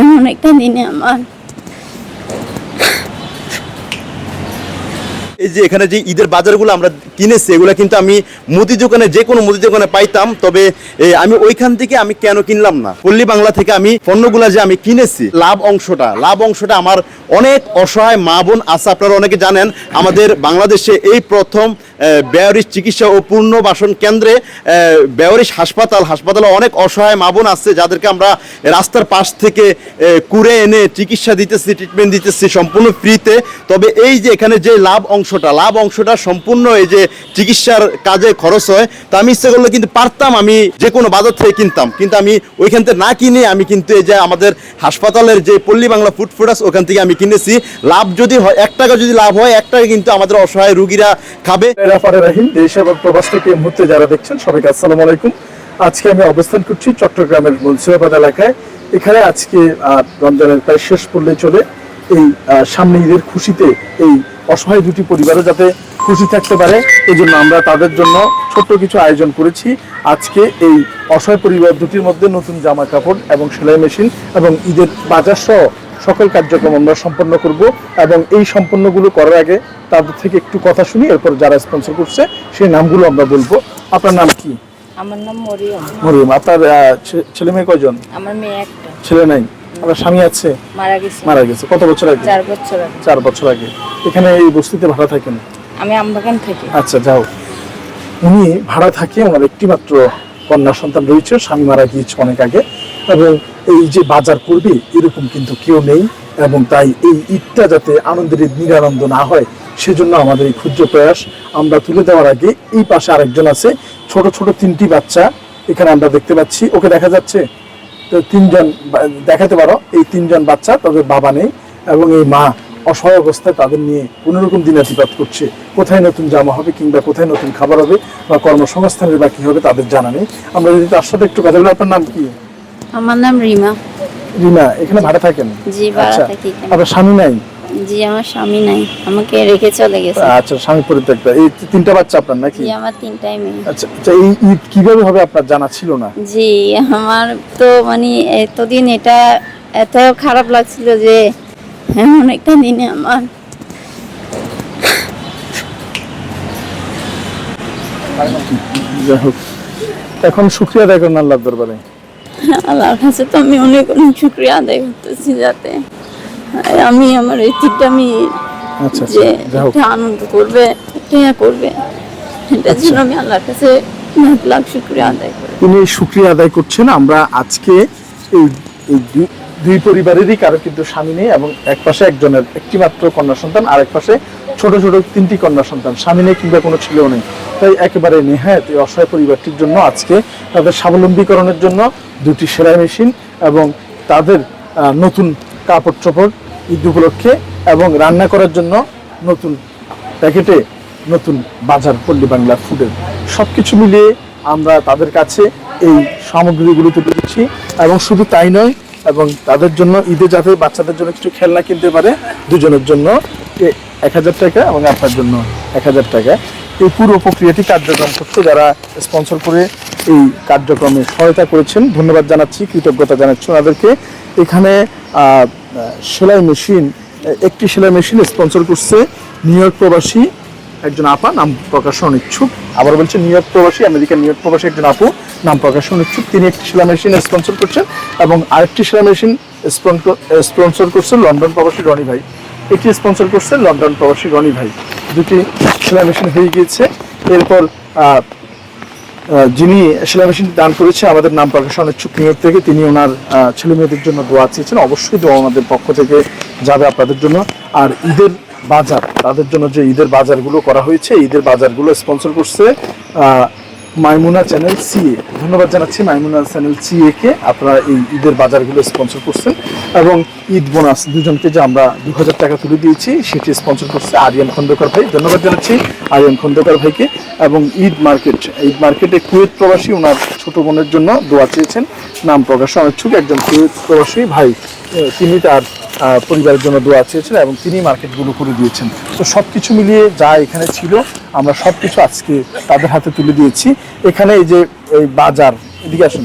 এমন একটা দিনে আমার এই যে এখানে যে ঈদের বাজারগুলো আমরা কিনেছি, এগুলো কিন্তু আমি মুদি দোকানে, যে কোনো মুদি দোকানে পাইতাম, তবে আমি ওইখান থেকে আমি কেন কিনলাম না? পল্লী বাংলা থেকে আমি পণ্যগুলো যে আমি কিনেছি, লাভ অংশটা লাভ অংশটা আমার অনেক অসহায় মা বোন আছে, আপনারা অনেকে জানেন, আমাদের বাংলাদেশে এই প্রথম বেয়ারিশ চিকিৎসা ও পুনর্বাসন কেন্দ্রে বেয়ারিশ হাসপাতাল, হাসপাতালে অনেক অসহায় মা বোন আছে, যাদেরকে আমরা রাস্তার পাশ থেকে কুড়ে এনে চিকিৎসা দিতেছি ট্রিটমেন্ট দিতেছি, সম্পূর্ণ ফ্রিতে। তবে এই যে এখানে যে লাভ অংশটা লাভ অংশটা সম্পূর্ণ এই যে চিকিৎসার কাজে খরচ হয়, তা আমি ইচ্ছে করলে কিন্তু পারতাম আমি যে কোনো বাজার থেকে কিনতাম। কিন্তু আমি ওইখান থেকে না কিনে আমি কিন্তু এই যে আমাদের হাসপাতালের যে পল্লী বাংলা ফুড প্রোডাক্টস ওখান থেকে আমি কিনেছি। লাভ যদি হয়, এক টাকা যদি লাভ হয়, এক টাকা কিন্তু আমাদের অসহায় রুগীরা খাবে। মুহূর্তে যারা দেখছেন, সবাইকে আসসালামু আলাইকুম। আজকে আমি অবস্থান করছি চট্টগ্রামের মুন্সিবাবাদ এলাকায়। এখানে আজকে রমজানের প্রায় শেষ পড়লে চলে এই সামনে ঈদের খুশিতে এই অসহায় দুটি পরিবারও যাতে খুশি থাকতে পারে। এই জন্য আমরা তাদের জন্য ছোট্ট কিছু আয়োজন করেছি। আজকে এই অসহায় পরিবার দুটির মধ্যে নতুন জামা কাপড় এবং সেলাই মেশিন এবং ঈদের বাজার সহ সকল কার্যক্রম আমরা সম্পন্ন করব এবং এই সম্পন্নগুলো করার আগে তাদের থেকে একটু কথা শুনি এরপর যারা স্পন্সর করছে সেই নামগুলো আমরা বলব। আপনার নাম কি? আমার নাম মরিয়ম। মরিয়ম আপনার ছেলে মেয়ে কয়জন? আমার মেয়ে একটা। ছেলে নাই। আপনার স্বামী আছে? মারা গেছে। মারা গেছে। কত বছর আগে? চার বছর আগে। চার বছর আগে। এখানে এই বস্তিতে ভাড়া থাকেন? আমি আমবাগান থেকে। আচ্ছা যাও। উনি ভাড়া থাকে ওনার একটি মাত্র কন্যা সন্তান রয়েছে স্বামী মারা গিয়েছে অনেক আগে। এবং এই যে বাজার করবে, এরকম কিন্তু কেউ নেই এবং তাই এই ঈদটা যাতে আনন্দের ঈদ নিরানন্দ না হয়, সেজন্য আমাদের এই ক্ষুদ্র প্রয়াস আমরা তুলে দেওয়ার আগে এই পাশে আরেকজন আছে, ছোট ছোট তিনটি বাচ্চা, এখানে আমরা দেখতে পাচ্ছি, ওকে দেখা যাচ্ছে? তো তিনজন দেখাতে পারো, এই তিনজন বাচ্চা, তাদের বাবা নেই এবং এই মা অসহায় অবস্থায় তাদের নিয়ে কোনোরকম দিনাতিপাত করছে। কোথায় নতুন জামা হবে কিংবা কোথায় নতুন খাবার হবে বা কর্মসংস্থানের বা কি হবে তাদের জানা নেই। আমরা যদি তার সাথে একটু কথা বলি, আপনার নাম কি? আমার নাম রিমা। রিমা এখানে ভাড়া থাকেন? জি ভাড়া আচ্ছা থাকি। আপনার স্বামী নাই? জি আমার স্বামী নাই। আমাকে রেখে চলে গেছে। আচ্ছা স্বামী পরিত্যক্ত। এই তিনটা বাচ্চা আপনার নাকি? জি আমার তিনটাই মেয়ে। আচ্ছা আচ্ছা এই ঈদ কীভাবে হবে আপনার জানা ছিল না? জি আমার তো মানে এতদিন এটা এত খারাপ লাগছিল যে এমন একটা দিনে আমার যাই হোক। এখন শুক্রিয়া আদায় করেন আল্লাহর দরবারে। আল্লাহর কাছে তো আমি অনেক অনেক শুক্রিয়া আদায় করতেছি যাতে। আমি আমার এই তিনটা মেয়ে আচ্ছা আচ্ছা যে একটা আনন্দ করবে করবে এটার জন্য আমি আল্লাহর কাছে লাখ লাখ শুক্রিয়া আদায় করি। তিনি শুক্রিয়া আদায় করছেন। আমরা আজকে এই দুই- পরিবারেরই কারও কিন্তু স্বামী নেই এবং এক পাশে একজনের একটি মাত্র কন্যা সন্তান আর এক পাশে ছোট ছোট তিনটি কন্যা সন্তান। স্বামী নেই কিংবা কোনো ছেলেও নেই। তাই একেবারে নেহায়ত এই অসহায় পরিবারটির জন্য আজকে তাদের স্বাবলম্বীকরণের জন্য দুটি সেলাই মেশিন এবং তাদের নতুন কাপড় চোপড় ঈদ উপলক্ষে এবং রান্না করার জন্য নতুন প্যাকেটে নতুন বাজার পল্লী বাংলা ফুডের সব কিছু মিলিয়ে আমরা তাদের কাছে এই সামগ্রীগুলো তুলে দিচ্ছি। এবং শুধু তাই নয় এবং তাদের জন্য ঈদে যাতে বাচ্চাদের জন্য কিছু খেলনা কিনতে পারে, দুজনের জন্য এক হাজার টাকা এবং আপনার জন্য এক হাজার টাকা। এই পুরো প্রক্রিয়াটি কার্যক্রম করতে যারা স্পন্সর করে এই কার্যক্রমে সহায়তা করেছেন, ধন্যবাদ জানাচ্ছি, কৃতজ্ঞতা জানাচ্ছি ওনাদেরকে। এখানে সেলাই মেশিন একটি সেলাই মেশিন স্পন্সর করছে নিউ ইয়র্ক প্রবাসী একজন আপা, নাম প্রকাশ অনিচ্ছুক আবার বলছে, নিউ ইয়র্ক প্রবাসী, আমেরিকার নিউ ইয়র্ক প্রবাসী একজন আপু, নাম প্রকাশ অনিচ্ছুক তিনি একটি সেলাই মেশিন স্পন্সর করছেন এবং আরেকটি সেলাই মেশিন স্পন্সর করছেন লন্ডন প্রবাসী রনি ভাই। এটি স্পন্সর করছেন লন্ডন প্রবাসী রনি ভাই। দুটি সেলাই মেশিন হয়ে গিয়েছে। এরপর যিনি সেলাই মেশিন দান করেছে, আমাদের নাম প্রকাশ অনিচ্ছুক নিউ ইয়র্ক থেকে। তিনি ওনার ছেলে মেয়েদের জন্য দোয়া চেয়েছেন। অবশ্যই দোয়া আমাদের পক্ষ থেকে যাবে আপনাদের জন্য। আর ঈদের বাজার। তাদের জন্য যে ঈদের বাজারগুলো করা হয়েছে, ঈদের বাজারগুলো স্পন্সর করছে মাইমুনা চ্যানেল সিএ ধন্যবাদ জানাচ্ছি মাইমুনা চ্যানেল সিএ কে আপনারা এই ঈদের বাজারগুলো স্পন্সর করছেন। এবং ঈদ বোনাস দুজনকে যে আমরা দু হাজার টাকা তুলে দিয়েছি, সেটি স্পন্সর করছে আরিয়ান খন্দকার ভাই। ধন্যবাদ জানাচ্ছি আরিয়ান খন্দকার ভাইকে। এবং ঈদ মার্কেট ঈদ মার্কেটে কুয়েত প্রবাসী ওনার ছোট বোনের জন্য দোয়া চেয়েছেন। নাম প্রকাশ অনিচ্ছুক একজন কুয়েত প্রবাসী। ভাই তিনি তার পরিবারের জন্য দোয়া চেয়েছিল এবং তিনি মার্কেটগুলো করে দিয়েছেন। তো সব কিছু মিলিয়ে যা এখানে ছিল আমরা সব কিছু আজকে তাদের হাতে তুলে দিয়েছি। এখানে এই যে এই বাজার এদিকে আসুন।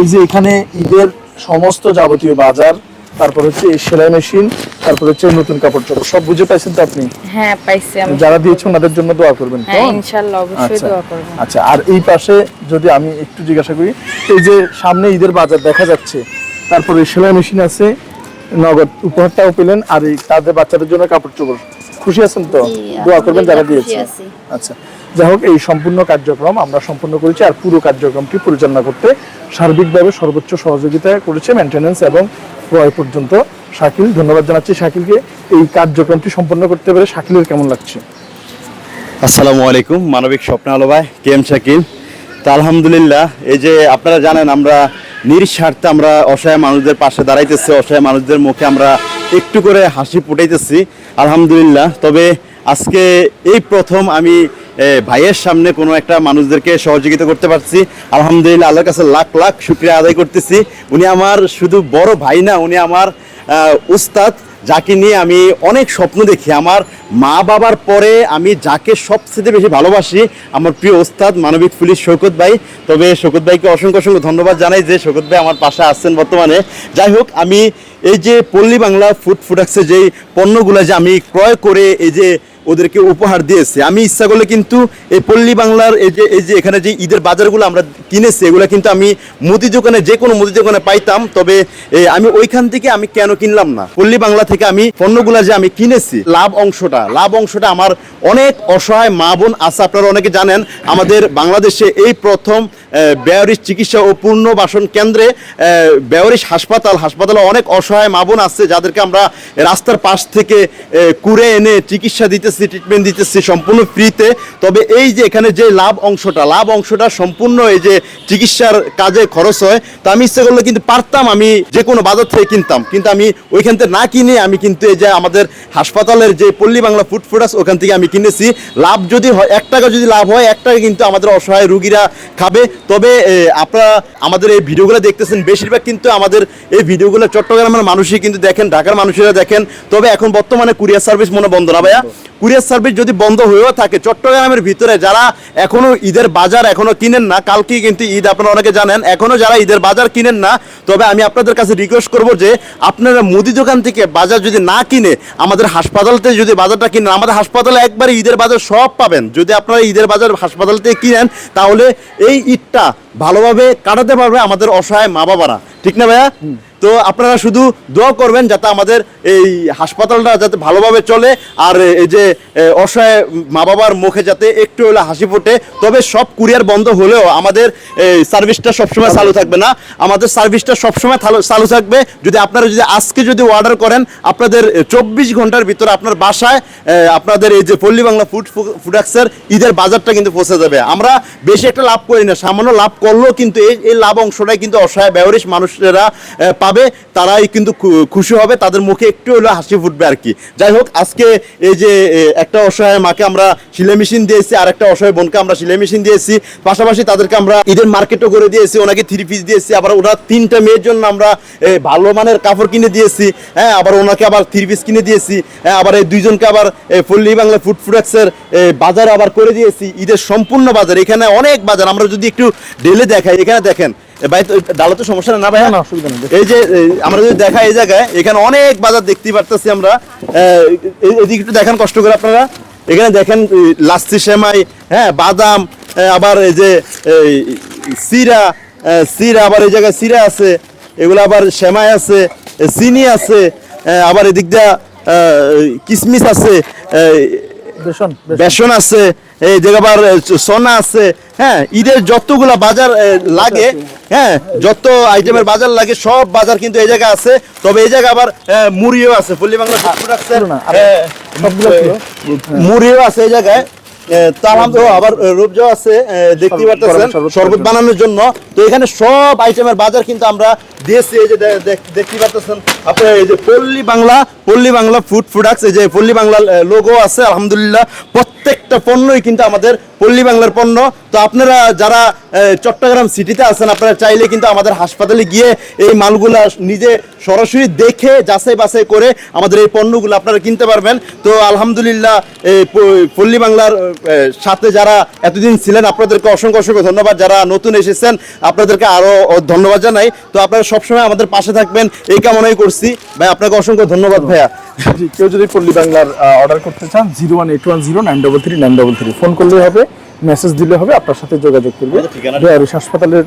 এই যে এখানে ঈদের সমস্ত যাবতীয় বাজার তারপর হচ্ছে এই সেলাই মেশিন তারপর হচ্ছে নতুন কাপড় চোপড় সব বুঝে পাইছেন তো আপনি? হ্যাঁ পাইছি আমি। যারা দিয়েছে ওনাদের জন্য দোয়া করবেন হ্যাঁ কেমন? ইনশাল্লাহ অবশ্যই আচ্ছা দোয়া করব আচ্ছা আর এই পাশে যদি আমি একটু জিজ্ঞাসা করি এই যে সামনে ঈদের বাজার দেখা যাচ্ছে তারপরে সেলাই মেশিন আছে নগদ উপহারটাও পেলেন আর এই তাদের বাচ্চাদের জন্য কাপড় চোপড়। খুশি আছেন তো? দোয়া করবেন যারা দিয়েছে আচ্ছা যাই হোক এই সম্পূর্ণ কার্যক্রম আমরা সম্পূর্ণ করেছি আর পুরো কার্যক্রমটি পরিচালনা করতে সার্বিকভাবে সর্বোচ্চ সহযোগিতা করেছে মেনটেন্যান্স এবং ক্রয় পর্যন্ত। শাকিল ধন্যবাদ জানাচ্ছি শাকিলকে। এই কার্যক্রমটি সম্পন্ন করতে পেরে শাকিলের কেমন লাগছে? আসসালামু আলাইকুম মানবিক স্বপ্ন আলো ভাই কে এম শাকিল? তা আলহামদুলিল্লাহ এই যে আপনারা জানেন আমরা নিঃস্বার্থে আমরা অসহায় মানুষদের পাশে দাঁড়াইতেছি, অসহায় মানুষদের মুখে আমরা একটু করে হাসি ফুটাইতেছি। আলহামদুলিল্লাহ, তবে আজকে এই প্রথম আমি ভাইয়ের সামনে কোনো একটা মানুষদেরকে সহযোগিতা করতে পারছি। আলহামদুলিল্লাহ, আল্লাহর কাছে লাখ লাখ শুক্রিয়া আদায় করতেছি। উনি আমার শুধু বড় ভাই না, উনি আমার উস্তাদ। যাকে নিয়ে আমি অনেক স্বপ্ন দেখি। আমার মা বাবার পরে আমি যাকে সবচেয়ে বেশি ভালোবাসি, আমার প্রিয় ওস্তাদ মানবিক পুলিশ শৌকত ভাই। তবে শৌকত ভাইকে অসংখ্য অসংখ্য ধন্যবাদ জানাই যে শৌকত ভাই আমার পাশে আসছেন বর্তমানে। যাই হোক, আমি এই যে পল্লী বাংলা ফুড প্রোডাক্টসের যেই পণ্যগুলো যে আমি ক্রয় করে এই যে ওদেরকে উপহার দিয়েছে। আমি ইচ্ছা করলে কিন্তু এই পল্লী বাংলার এই যে এই যে এখানে যে ঈদের বাজারগুলো আমরা কিনেছি, এগুলো কিন্তু আমি মুদি দোকানে, যে কোনো মুদি দোকানে পাইতাম। তবে আমি ওইখান থেকে আমি কেন কিনলাম না? পল্লী বাংলা থেকে আমি পণ্যগুলো যে আমি কিনেছি, লাভ অংশটা লাভ অংশটা আমার অনেক অসহায় মা বোন আছে, আপনারা অনেকে জানেন। আমাদের বাংলাদেশে এই প্রথম বেয়ারিশ চিকিৎসা ও পুনর্বাসন কেন্দ্রে বেয়ারিশ হাসপাতাল, হাসপাতালে অনেক অসহায় মা বোন আছে, যাদেরকে আমরা রাস্তার পাশ থেকে কুড়ে এনে চিকিৎসা দিতেছি। ট্রিটমেন্ট দিতেছি সম্পূর্ণ ফ্রিতে তবে এই যে এখানে যে লাভ অংশটা লাভ অংশটা সম্পূর্ণ এই যে চিকিৎসার কাজে খরচ হয়, তো আমি ইচ্ছে করলে কিন্তু পারতাম আমি যে কোনো বাজার থেকে কিনতাম। কিন্তু আমি ওইখান থেকে না কিনে আমি কিন্তু এই যে আমাদের হাসপাতালের যে পল্লী বাংলা ফুড প্রোডাক্টস ওখান থেকে আমি কিনেছি। লাভ যদি হয়, এক টাকা যদি লাভ হয়, এক টাকা কিন্তু আমাদের অসহায় রুগীরা খাবে। তবে আপনারা আমাদের এই ভিডিওগুলো দেখতেছেন, বেশিরভাগ কিন্তু আমাদের এই ভিডিওগুলো চট্টগ্রামের মানুষই কিন্তু দেখেন, ঢাকার মানুষেরা দেখেন। তবে এখন বর্তমানে কুরিয়ার সার্ভিস মনে বন্ধ না ভাইয়া। কুরিয়ার সার্ভিস যদি বন্ধ হয়েও থাকে, চট্টগ্রামের ভিতরে যারা এখনও ঈদের বাজার এখনও কিনেন না কালকে কিন্তু ঈদ, আপনারা অনেকে জানেন, এখনও যারা ঈদের বাজার কিনেন না, তবে আমি আপনাদের কাছে রিকোয়েস্ট করব যে আপনারা মুদি দোকান থেকে বাজার যদি না কিনে, আমাদের হাসপাতালতে যদি বাজারটা কিনেন, আমাদের হাসপাতালে একবারে ঈদের বাজার সব পাবেন। যদি আপনারা ঈদের বাজার হাসপাতাল থেকে কিনেন, তাহলে এই ঈদটা ভালোভাবে কাটাতে পারবে আমাদের অসহায় মা বাবারা ঠিক না ভাইয়া? তো আপনারা শুধু দোয়া করবেন যাতে আমাদের এই হাসপাতালটা যাতে ভালোভাবে চলে, আর এই যে অসহায় মা বাবার মুখে যাতে একটু হলে হাসি ফোটে। তবে সব কুরিয়ার বন্ধ হলেও আমাদের এই সার্ভিসটা সবসময় চালু থাকবে না। আমাদের সার্ভিসটা সবসময় চালু- থাকবে। যদি আপনারা যদি আজকে যদি অর্ডার করেন, আপনাদের চব্বিশ ঘণ্টার ভিতরে আপনার বাসায় আপনাদের এই যে পল্লী বাংলা ফুড প্রোডাক্টসের ঈদের বাজারটা কিন্তু পৌঁছে যাবে। আমরা বেশি একটা লাভ করি না, সামান্য লাভ করলেও কিন্তু এই লাভ অংশটাই কিন্তু অসহায় ব্যবহারিক মানুষেরা পাবে, তারাই কিন্তু খুশি হবে, তাদের মুখে একটু হলেও হাসি ফুটবে আর কি। যাই হোক, আজকে এই যে একটা অসহায় মাকে আমরা সিলাই মেশিন দিয়েছি, আর একটা অসহায় বোনকে আমরা সিলাই মেশিন দিয়েছি। পাশাপাশি তাদেরকে আমরা ঈদের মার্কেটও করে দিয়েছি, ওনাকে থ্রি পিস দিয়েছি, আবার ওরা তিনটা মেয়ের জন্য আমরা ভালো মানের কাপড় কিনে দিয়েছি হ্যাঁ আবার ওনাকে আবার থ্রি পিস কিনে দিয়েছি হ্যাঁ আবার এই দুইজনকে আবার পল্লী বাংলা ফুড প্রোডাক্টসের বাজার আবার করে দিয়েছি, ঈদের সম্পূর্ণ বাজার। এখানে অনেক বাজার, আমরা যদি একটু ডেলে দেখাই, এখানে দেখেন ভাই তো ডালা তো সমস্যা না ভাই না, অসুবিধা নেই। এই যে আমরা যদি দেখা এই জায়গায় এখানে অনেক বাজার দেখতে পারতেছি আমরা এদিকে একটু দেখান কষ্ট করে আপনারা এখানে দেখেন লাচ্ছি সেমাই হ্যাঁ বাদাম আবার এই যে সিরা সিরা আবার এই জায়গায় সিরা আছে এগুলো আবার সেমাই আছে চিনি আছে আবার এদিক দিয়া কিসমিস আছে বেসন বেসন। আছে এই জায়গা আবার সোনা আছে হ্যাঁ ঈদের যতগুলা বাজার লাগে হ্যাঁ যত আইটেমের বাজার লাগে সব বাজার কিন্তু এই জায়গায় আছে। তবে এই জায়গায় আবার মুড়িও আছে। পল্লী বাংলা। মুড়িও আছে এই জায়গায়। এ, তো আলহামদুলিল্লাহ আবার রূপজা আছে দেখতে পারতেছেন শরবত বানানোর জন্য। তো এখানে সব আইটেমের বাজার কিন্তু আমরা দিয়েছি এই যে দেখতে পারতেছেন। আপনার এই যে পল্লী বাংলা পল্লী বাংলা ফুড প্রোডাক্টস এই যে পল্লী বাংলার লোগো আছে আলহামদুলিল্লাহ। প্রত্যেকটা পণ্যই কিন্তু আমাদের পল্লী বাংলার পণ্য। তো আপনারা যারা চট্টগ্রাম সিটিতে আছেন আপনারা, চাইলে কিন্তু আমাদের হাসপাতালে গিয়ে এই মালগুলা নিজে সরাসরি দেখে, যাচাই বাছাই করে আমাদের এই পণ্যগুলো আপনারা কিনতে পারবেন। তো আলহামদুলিল্লাহ এই পল্লী বাংলার সাথে যারা এতদিন ছিলেন, আপনাদেরকে অসংখ্য অসংখ্য ধন্যবাদ। যারা নতুন এসেছেন, আপনাদেরকে আরও ধন্যবাদ জানাই। তো আপনারা সবসময় আমাদের পাশে থাকবেন, এই কামনাই করছি। ভাই, আপনাকে অসংখ্য ধন্যবাদ, ভাইয়া। কেউ যদি পল্লী বাংলার অর্ডার করতে চান zero one eight one zero nine double three nine double three phone করলেই হবে। মেসেজ দিলে হবে আপনার সাথে যোগাযোগ করবে। বেয়ারিশ হাসপাতালের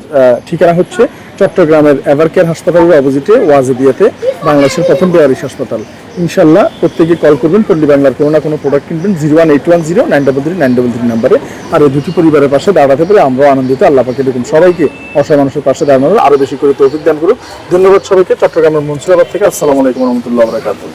ঠিকানা হচ্ছে চট্টগ্রামের এভারকেয়ার হাসপাতালের অপোজিটে ওয়াজিদিয়াতে বাংলাদেশের প্রথম বেয়ারিশ হাসপাতাল। ইনশাল্লাহ প্রত্যেকে কল করবেন পল্লী বাংলার কোনো না কোনো প্রোডাক্ট কিনবেন zero one eight one zero nine double three nine double three নাম্বারে। আর এই দুটি পরিবারের পাশে দাঁড়াতে পারে আমরাও আনন্দিত। আল্লাহ পাকে দেখুন সবাইকে অসহায় মানুষের পাশে দাঁড়ানোর আরও বেশি করে তৌফিক দান করুক। ধন্যবাদ সবাইকে চট্টগ্রামের মনসুরাবাদ থেকে। আসসালামু আলাইকুম রহমতুল্লাহ বরাকাতুহ।